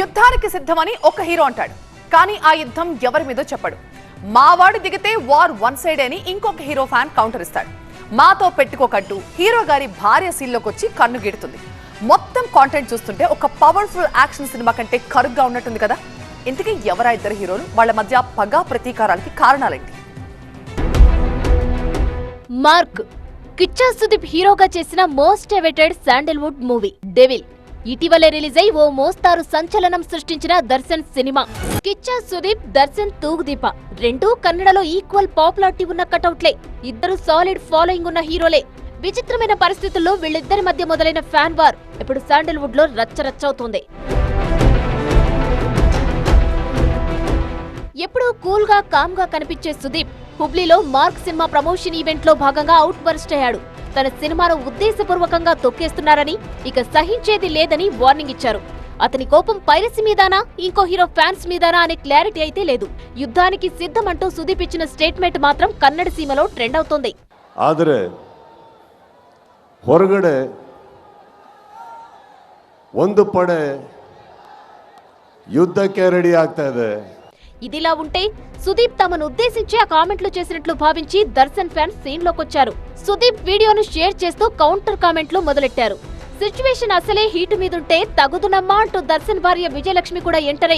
యుద్ధానికి సిద్ధమని ఒక హీరో అంటాడు. కానీ ఆ యుద్ధం ఎవరి మీదో చెప్పడు. మావాడు దిగితే వార్ వన్ సైడ్ అని ఇంకొక హీరో ఫ్యాన్ కౌంటర్ ఇస్తాడు. మాతో పెట్టుకోకట్టు హీరో గారి భార్య సీన్లోకి వచ్చి కన్ను గిడుతుంది. మొత్తం కాంటెంట్ చూస్తుంటే ఒక పవర్ఫుల్ యాక్షన్ సినిమా కంటే కరుగ్గా ఉన్నట్టుంది కదా? ఇంతకీ ఎవరా ఇద్దరు హీరోలు? వాళ్ళ మధ్య పగా ప్రతీకారాలకి కారణాలేంటి? మార్క్ కిచ్చా సుదీప్ హీరోగా చేసిన most awaited Sandalwood movie Devil ఇటీవలే రిలీజ్ అయి ఓ మోస్తారు సంచలనం సృష్టించిన దర్శన్ సినిమా. కిచ్చా సుదీప్ దర్శన్ తూగుదీప. రెండూ కన్నడలో ఈక్వల్ పాపులారిటీ ఉన్న కటౌట్లే. ఇద్దరు సాలిడ్ ఫాలోయింగ్ ఉన్న హీరోలే. విచిత్రమైన పరిస్థితుల్లో వీళ్ళిద్దరి మధ్య మొదలైన ఫ్యాన్ వార్ ఇప్పుడు శాండల్వుడ్లో రచ్చరచ్చవుతోంది. ఎప్పుడూ కూల్గా కామ్గా కనిపించే సుదీప్ హుబ్లీలో మార్క్ సినిమా ప్రమోషన్ ఈవెంట్ లో భాగంగా అవుట్ బర్స్ట్ అయ్యాడు తన సినిమాను ఉద్దేశపూర్వకంగా తొక్కేస్తున్నారని ఇక సహించేది లేదని వార్నింగ్ ఇచ్చారు అతని కోపం పైరసీ మీదానా ఇంకో హీరో ఫ్యాన్స్ మీదానా అనే క్లారిటీ అయితే లేదు యుద్ధానికి సిద్ధమంటూ సుదీప్ ఇచ్చిన స్టేట్మెంట్ మాత్రం కన్నడ సీమలో ట్రెండ్ అవుతోంది ಆದರೆ ಹೊರಗಡೆ ಒಂದು ಪಡೆ ಯುದ್ಧಕ್ಕೆ ರೆಡಿ ಆಗ್ತಾ ಇದೆ ఇదిలా ఉంటే సుదీప్ తమను ఉద్దేశించి ఆ కామెంట్లు చేసినట్లు భావించి దర్శన్ ఫ్యాన్స్ సీన్ లోకొచ్చారు సుదీప్ వీడియోను షేర్ చేస్తూ కౌంటర్ కామెంట్లు మొదలెట్టారు. సిచ్యువేషన్ అసలే హీటు మీదుంటే తగుదునమ్మా అంటూ దర్శన్ భార్య విజయలక్ష్మి కూడా ఎంటర్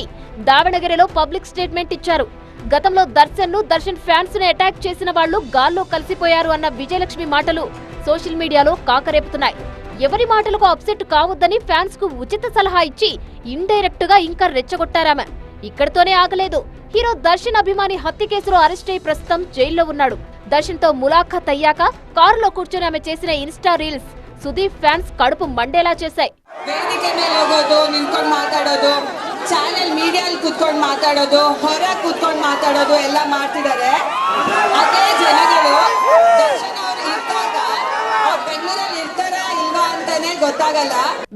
దావణగిరిలో పబ్లిక్ స్టేట్మెంట్ ఇచ్చారు. గతంలో దర్శన్ను దర్శన్ ఫ్యాన్స్ను అటాక్ చేసిన వాళ్ళు గాల్లో కలిసిపోయారు అన్న విజయలక్ష్మి మాటలు సోషల్ మీడియాలో కాకరేపుతున్నాయి. ఎవరి మాటలకు అప్సెట్ కావద్దని ఫ్యాన్స్కు ఉచిత సలహా ఇచ్చి ఇండైరెక్ట్గా ఇంకా రెచ్చగొట్టారామె. ఇక్కడితోనే ఆగలేదు హీరో దర్శన్ అభిమాని హత్య కేసులో అరెస్ట్ అయి ప్రస్తుతం జైల్లో ఉన్నాడు దర్శన్ తో ములాఖాత్ అయ్యాక కారులో కూర్చొని ఆమె చేసిన ఇన్స్టా రీల్స్ సుదీప్ ఫ్యాన్స్ కడుపు మండేలా చేశాయి ವೇದಿಕೆ ಮೇಲೆ ಹೋಗೋದು ನಿಂತ್ಕೊಂಡು ಮಾತಾಡೋದು ಚಾನೆಲ್ ಮೀಡಿಯಲ್ಲಿ ಕೂತ್ಕೊಂಡು ಮಾತಾಡೋದು ಹೊರ ಕೂತ್ಕೊಂಡು ಮಾತಾಡೋದು ಎಲ್ಲ ಮಾಡ್ತಿದ್ದಾರೆ ಅದೇ ಜನಗಳು ದರ್ಶನ್ ಅವ್ರು ಇದ್ದಾಗ ಅವ್ರು ಬೆಂಗಳೂರಲ್ಲಿ ಇರ್ತಾರಾ ಇಲ್ವಾ ಅಂತಾನೆ ಗೊತ್ತಾಗಲ್ಲ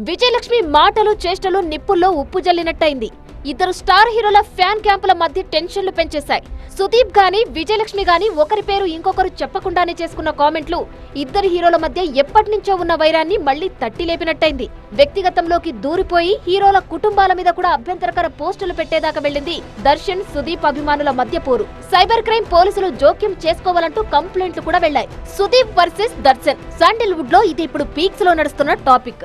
విజయలక్ష్మి మాటలు చేష్టలు నిప్పుల్లో ఉప్పు జల్లినట్టయింది ఇద్దరు స్టార్ హీరోల ఫ్యాన్ క్యాంపుల మధ్య టెన్షన్లు పెంచేశాయి. సుదీప్ గాని విజయలక్ష్మి గాని ఒకరి పేరు ఇంకొకరు చెప్పకుండానే చేసుకున్న కామెంట్లు ఇద్దరు హీరోల మధ్య ఎప్పటి నుంచో ఉన్న వైరాన్ని మళ్ళీ తట్టి లేపినట్టయింది. వ్యక్తిగతంలోకి దూరిపోయి హీరోల కుటుంబాల మీద కూడా అభ్యంతరకర పోస్టులు పెట్టేదాకా వెళ్ళింది దర్శన్ సుదీప్ అభిమానుల మధ్య పోరు. సైబర్ క్రైమ్ పోలీసులు జోక్యం చేసుకోవాలంటూ కంప్లైంట్లు కూడా వెళ్ళాయి సుదీప్ వర్సెస్ దర్శన్. శాండిల్వుడ్లో ఇది ఇప్పుడు పీక్స్లో నడుస్తున్న టాపిక్.